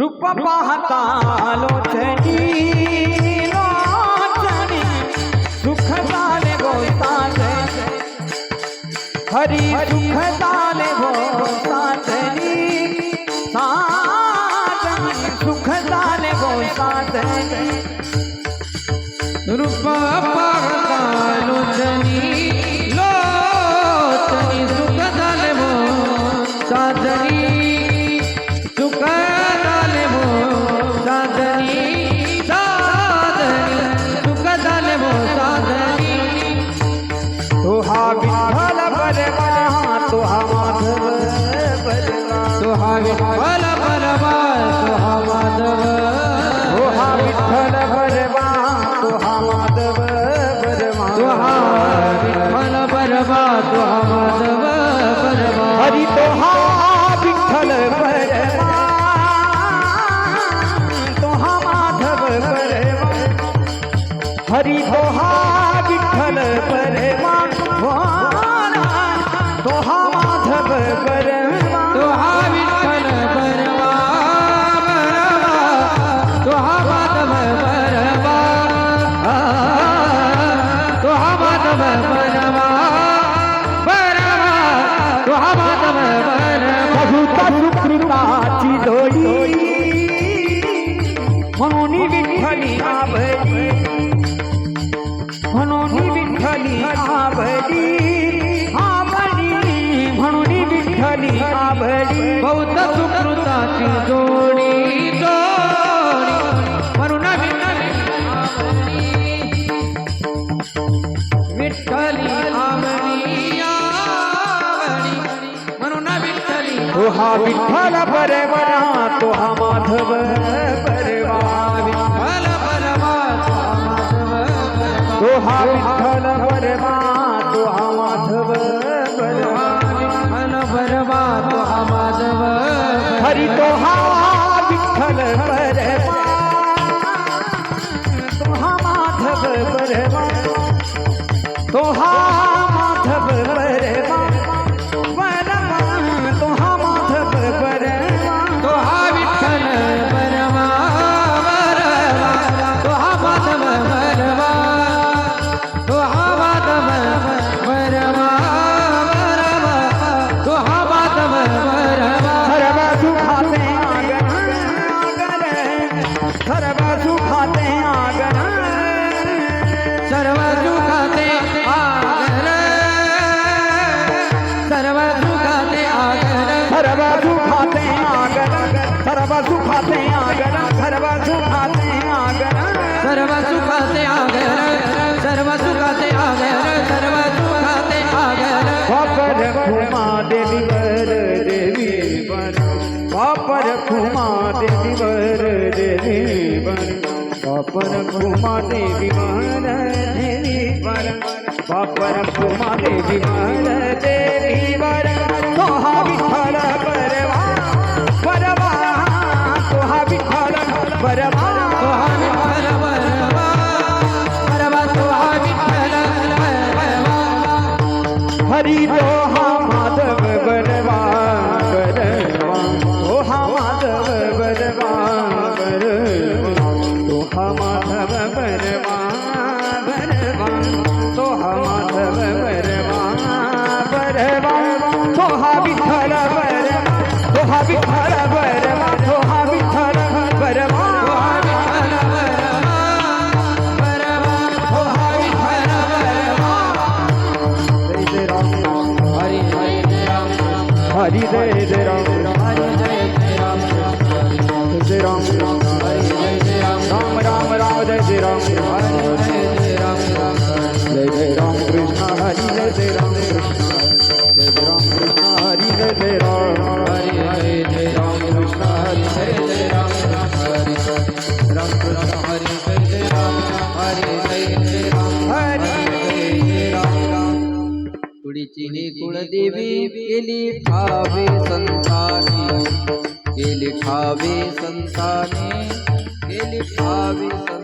रूप पाहता लोचनी लोचनी, सुख झाले गोसाचे। हरी सुख झाले गोसाचनी साजनी सुख झाले गोसाचनी रूप हा विठ्ठल तोहा तो हा माधव बरवा तो हा विठ्ठल तो हा माधव तो हा विठ्ठल बरवा तो हा माधव बरवा तो हा विठ्ठल तो हा माधव हरी तो हा विठ्ठल तो हा माधव हरी दोहा विठल परे मा दोहा माधव विठ्ठली आभली बौद्ध सुकृताची जोडी जोडी। म्हणून विठ्ठली विठ्ठली तो हा माधव बरवा सर्व सुखाते आगन सर्व सुखाते आगन सर्व सुखाते आगर। सर्व सुखाते आगर सर्व सुखाते आगर वापर खुमा देवी वर देवी वर। वापर खुमा देवी वर देवी वर। वापर खुमा देवी वर देवी वर। वापर खुमा देवी वर देवी वर। बरवा हरी तो हा माधव बरवा बरवा तो हा माधव बरवा बरवा तो हा माधव बरवा बरवा तो हा माधव बरवा बरवा तो हा विठ्ठल बरवा तो जय राम हरी जय राम जय जय राम कृष्ण हरि जय जय राम कृष्ण जय जय राम कृष्ण हरि जय जय राम हरे जय राम कृष्ण हरी जय जय राम राम कृष्ण हरी जय जय राम हरे जय जय राम हरी राम कुडीची ही कुळदेवी गेली ठावे संतानी. गेली ठावे संतानी. गेली ठावे संतानी.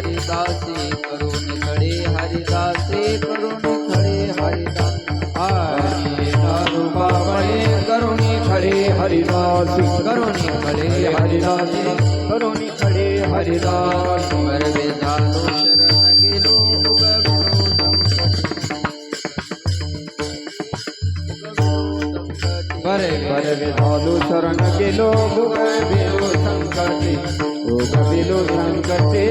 हरिदासे करोनी खडे, हरिदासे करुण खडे, हरिदास हरि रूपा बळे करुणी खडे, हरिदास करुणी खडे, हरिदास करुणी खडे, हरिदासी झालो शरण बरे बरे झालो शरण गेलो भुगाविलो संकटी भुगाविलो संकटी।